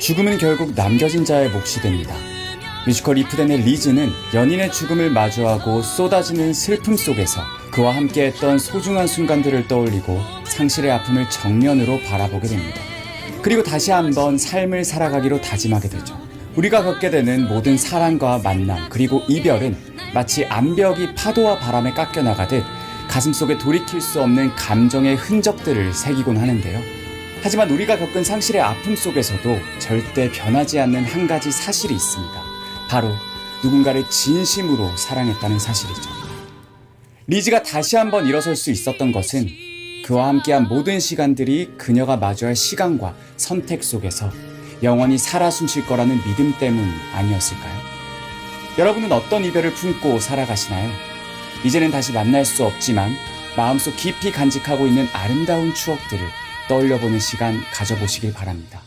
죽음은 결국 남겨진 자의 몫이 됩니다. 뮤지컬 이프덴의 리즈는 연인의 죽음을 마주하고 쏟아지는 슬픔 속에서 그와 함께했던 소중한 순간들을 떠올리고 상실의 아픔을 정면으로 바라보게 됩니다. 그리고 다시 한번 삶을 살아가기로 다짐하게 되죠. 우리가 겪게 되는 모든 사랑과 만남 그리고 이별은 마치 암벽이 파도와 바람에 깎여 나가듯 가슴 속에 돌이킬 수 없는 감정의 흔적들을 새기곤 하는데요. 하지만 우리가 겪은 상실의 아픔 속에서도 절대 변하지 않는 한 가지 사실이 있습니다. 바로 누군가를 진심으로 사랑했다는 사실이죠. 리즈가 다시 한번 일어설 수 있었던 것은 그와 함께한 모든 시간들이 그녀가 마주할 시간과 선택 속에서 영원히 살아 숨쉴 거라는 믿음 때문 아니었을까요? 여러분은 어떤 이별을 품고 살아가시나요? 이제는 다시 만날 수 없지만 마음속 깊이 간직하고 있는 아름다운 추억들을 떠올려보는 시간 가져보시길 바랍니다.